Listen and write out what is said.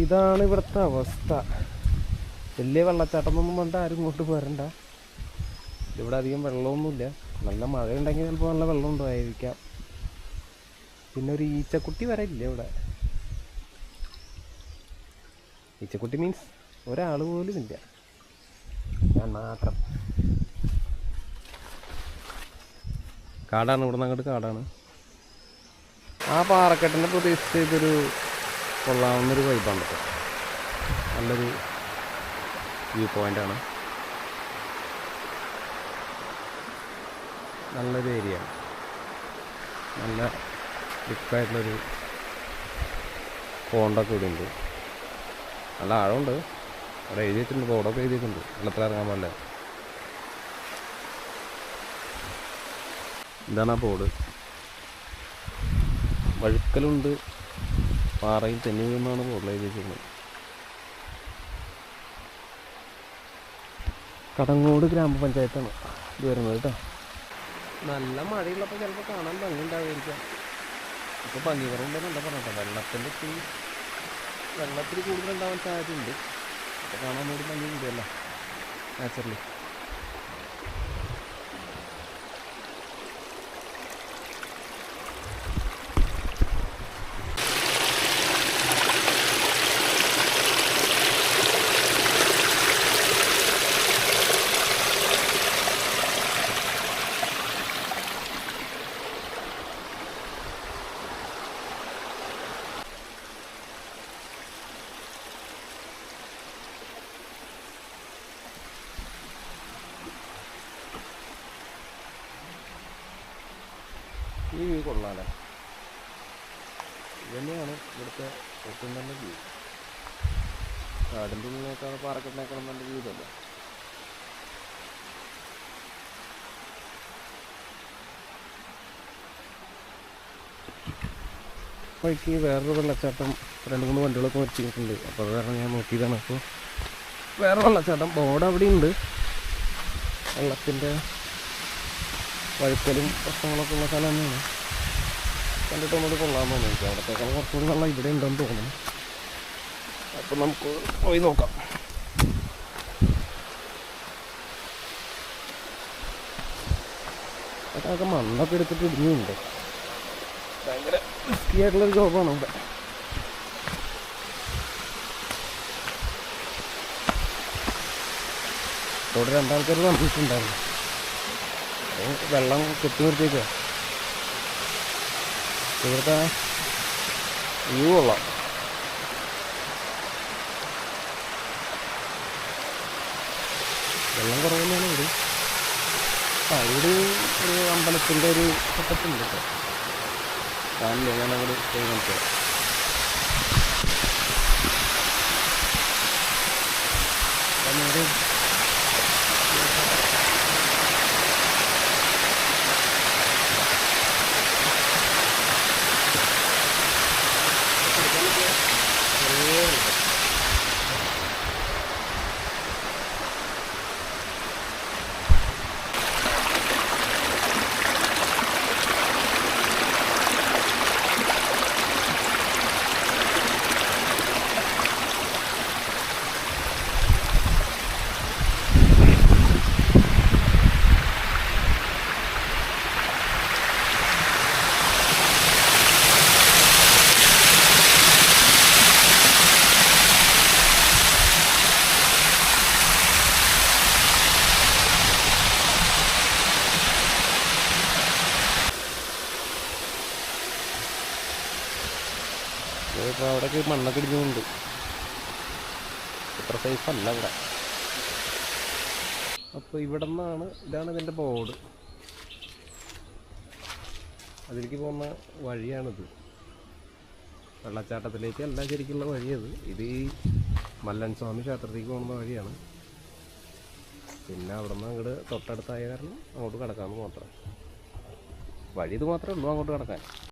ഇതാണ് ഇവിടുത്തെ അവസ്ഥ. വലിയ വെള്ളച്ചാട്ടമൊന്നും കൊണ്ട് ആരും ഇങ്ങോട്ട് വരണ്ട ഇവിടെ അധികം വെള്ളമൊന്നുമില്ല. നല്ല മഴയുണ്ടെങ്കിൽ ചിലപ്പോൾ നല്ല വെള്ളം ഉണ്ടായിരിക്കാം. പിന്നെ ഒരു ഈച്ചക്കുട്ടി വരെ ഇല്ല ഇവിടെ. ഈച്ചക്കുട്ടി മീൻസ് ഒരാൾ പോലും ഇല്ല. ഞാൻ മാത്രം. കാടാണ്. ഇവിടെ നിന്ന് അങ്ങോട്ട് കാടാണ്. ആ പാറക്കെട്ടിനെ പ്രതീക്ഷിച്ച് ഇതൊരു കൊള്ളാവുന്നൊരു വൈബാണ് കേട്ടോ നല്ലൊരു വ്യൂ പോയിന്റാണ് നല്ലൊരു ഏരിയ നല്ല തിക്കായിട്ടുള്ളൊരു പോണ്ടൊക്കെ ഇവിടെ ഉണ്ട്. നല്ല ആഴമുണ്ട്. അവിടെ എഴുതിയിട്ടുണ്ട് ബോർഡൊക്കെ എഴുതിയിട്ടുണ്ട്. വെള്ളത്തിൽ ഇറങ്ങാൻ പാടില്ല. ഇതാണ് ആ ബോർഡ് വഴുക്കലുണ്ട്. പാറയിൽ തെന്നി വീണാണ് എഴുതിയിരിക്കുന്നത് കടങ്ങോട് ഗ്രാമപഞ്ചായത്താണ് ഇത് വരുന്നത് കേട്ടോ. നല്ല മഴയുള്ളപ്പോൾ ചിലപ്പോൾ കാണാൻ ഭംഗി ഉണ്ടാവുമായിരിക്കാം ഇപ്പോൾ ഭംഗി കുറവുണ്ടെന്നല്ല പറഞ്ഞിട്ടോ വെള്ളത്തിന്റെ ഇത്തിരി വെള്ളത്തിൽ കൂടുതലുണ്ടാവാൻ സാധ്യതയുണ്ട്. അപ്പോൾ കാണാൻ വേണ്ടി ഭംഗി ഉണ്ടല്ലോ നാച്ചുറലി ഈ വ്യൂ കൊള്ളാമല്ലേ ഇതന്നെയാണ് ഇവിടുത്തെ ഏറ്റവും നല്ല വ്യൂ. കാടിന്റെ ഉള്ളിലേക്കാണ് പാറക്കെട്ടിനേക്കാളും നല്ല വ്യൂ ഇതല്ലേ വഴിക്ക് വേറൊരു വെള്ളച്ചാട്ടം രണ്ട് മൂന്ന് വണ്ടികളൊക്കെ വെച്ചിട്ടുണ്ട് അപ്പോൾ അത് കാരണം ഞാൻ നോക്കിയതാണ്. അപ്പോൾ വേറെ വെള്ളച്ചാട്ടം. ബോർഡ് അവിടെ ഉണ്ട്. വെള്ളത്തിന്റെ വഴുക്കലും പ്രശ്നങ്ങളൊക്കെ ഉള്ള സ്ഥലം തന്നെയാണ്. കണ്ടിട്ട് നമ്മൾ കൊള്ളാൻ തോന്നുന്നു എനിക്ക് അവിടത്തേക്കാൾ കുറച്ചുകൂടി വെള്ളം ഇവിടെ ഉണ്ടെന്ന് തോന്നുന്നു. അപ്പം നമുക്ക് പോയി നോക്കാം. അതൊക്കെ മണ്ണൊക്കെ എടുത്തിട്ട് ഇടിഞ്ഞുണ്ട് ഭയങ്കര റിസ്കി ആയിട്ടുള്ളൊരു ജോബാണ് ഇവിടെ ഇവിടെ രണ്ടാൾക്കാർ അപ്പോൾ വെള്ളം കെട്ടി നിർത്തിയേക്കുക ഇവിടുത്തെ വ്യൂ കൊള്ളാം. വെള്ളം കുറവ് ഇവിടെ. ആ ഇവിടെ ഒരു അമ്പലത്തിന്റെ ഒരു ഘട്ടത്തിൽ കേട്ടോ. കാണില്ല ഞാനവിടെ കാണിച്ചു ഇപ്പോൾ അവിടെയൊക്കെ മണ്ണൊക്കെ ഇടിഞ്ഞുകൊണ്ട്. ഇത്ര സേഫ് അല്ല ഇവിടെ. അപ്പോൾ ഇവിടെ നിന്നാണ് ഇതാണ് ഇതിന്റെ ബോർഡ് അതിലേക്ക് പോകുന്ന വഴിയാണിത്. വെള്ളച്ചാട്ടത്തിലേക്ക് അല്ല ശരിക്കുള്ള വഴിയത് ഇത് ഈ മല്ലൻ സ്വാമി ക്ഷേത്രത്തിലേക്ക് പോകുന്ന വഴിയാണ്. പിന്നെ അവിടെ നിന്ന് അങ്ങോട്ട് തൊട്ടടുത്തായ കാരണം അങ്ങോട്ട് കിടക്കാമെന്ന് മാത്രം. വഴി ഇത് മാത്രമേ ഉള്ളൂ അങ്ങോട്ട് കിടക്കാൻ.